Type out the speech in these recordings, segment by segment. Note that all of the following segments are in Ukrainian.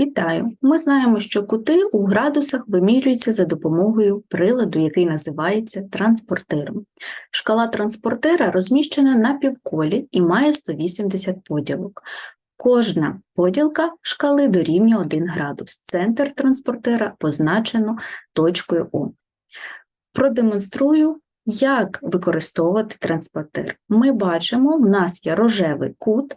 Вітаю! Ми знаємо, що кути у градусах вимірюються за допомогою приладу, який називається транспортиром. Шкала транспортира розміщена на півколі і має 180 поділок. Кожна поділка шкали дорівнює 1 градус. Центр транспортира позначено точкою О. Продемонструю, як використовувати транспортир. Ми бачимо, в нас є рожевий кут,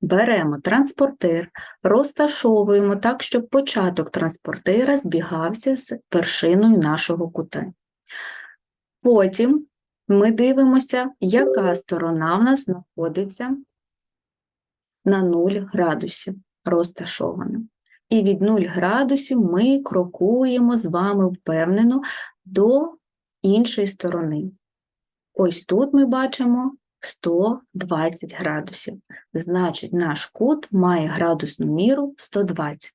Беремо транспортир, розташовуємо так, щоб початок транспортира збігався з вершиною нашого кута. Потім ми дивимося, яка сторона в нас знаходиться на 0 градусів розташована. І від 0 градусів ми крокуємо з вами впевнено до іншої сторони. Ось тут ми бачимо 120 градусів. Значить, наш кут має градусну міру 120.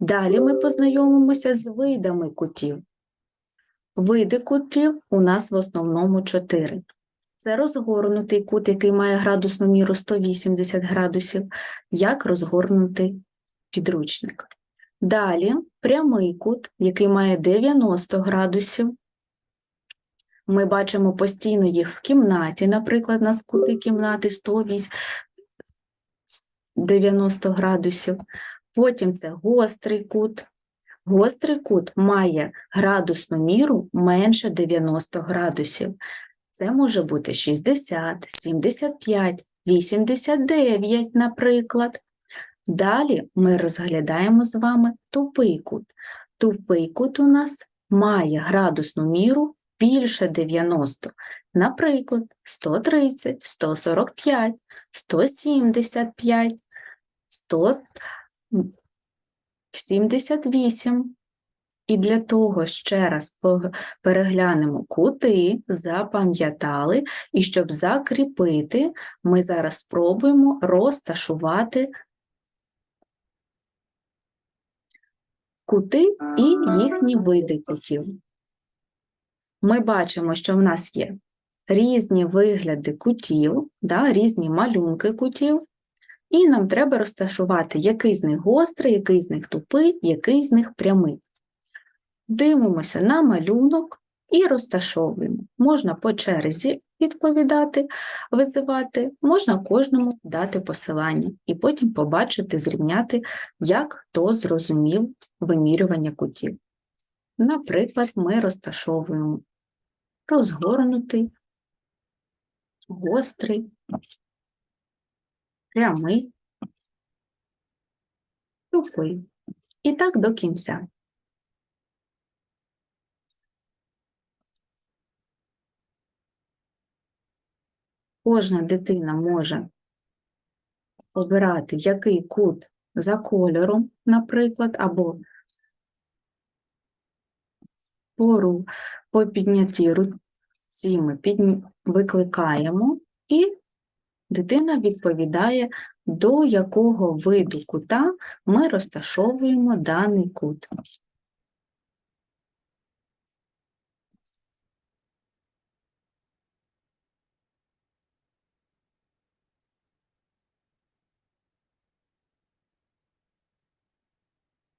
Далі ми познайомимося з видами кутів. Види кутів у нас в основному 4. Це розгорнутий кут, який має градусну міру 180 градусів, як розгорнутий підручник. Далі прямий кут, який має 90 градусів, ми бачимо постійно їх в кімнаті, наприклад, у нас кути кімнати 190 градусів. Потім це гострий кут. Гострий кут має градусну міру менше 90 градусів. Це може бути 60, 75, 89, наприклад. Далі ми розглядаємо з вами тупий кут. Тупий кут у нас має градусну міру більше 90, наприклад, 130, 145, 175, 178. І для того ще раз переглянемо кути, запам'ятали, і щоб закріпити, ми зараз спробуємо розташувати кути і їхні види кутів ми бачимо, що в нас є різні вигляди кутів, да, різні малюнки кутів, і нам треба розташувати, який з них гострий, який з них тупий, який з них прямий. Дивимося на малюнок і розташовуємо. Можна по черзі відповідати, визивати, можна кожному дати посилання і потім побачити, зрівняти, як хто зрозумів вимірювання кутів. Наприклад, ми розташовуємо розгорнутий, гострий, прямий, тупий. І так до кінця. Кожна дитина може обирати, який кут за кольором, наприклад, або пору по піднятій руці ми підні... викликаємо, і дитина відповідає, до якого виду кута ми розташовуємо даний кут.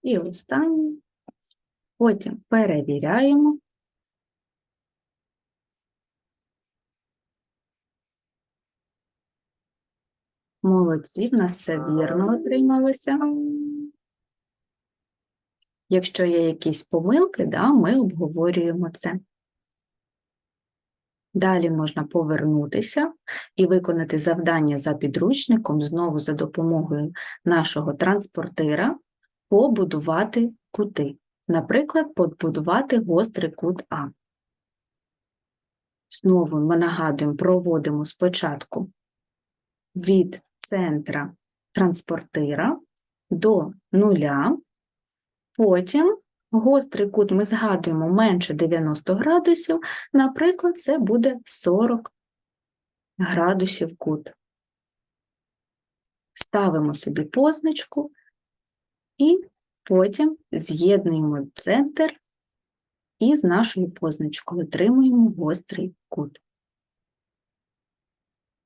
І останнє Потім перевіряємо. Молодці, в нас все вірно отрималося. Якщо є якісь помилки, да, ми обговорюємо це. Далі можна повернутися і виконати завдання за підручником, знову за допомогою нашого транспортира, побудувати кути. Наприклад, побудувати гострий кут А. Знову ми нагадуємо, проводимо спочатку від центра транспортира до нуля, потім гострий кут ми згадуємо менше 90 градусів, наприклад, це буде 40 градусів кут. Ставимо собі позначку і Потім з'єднуємо центр і з нашою позначкою отримуємо гострий кут.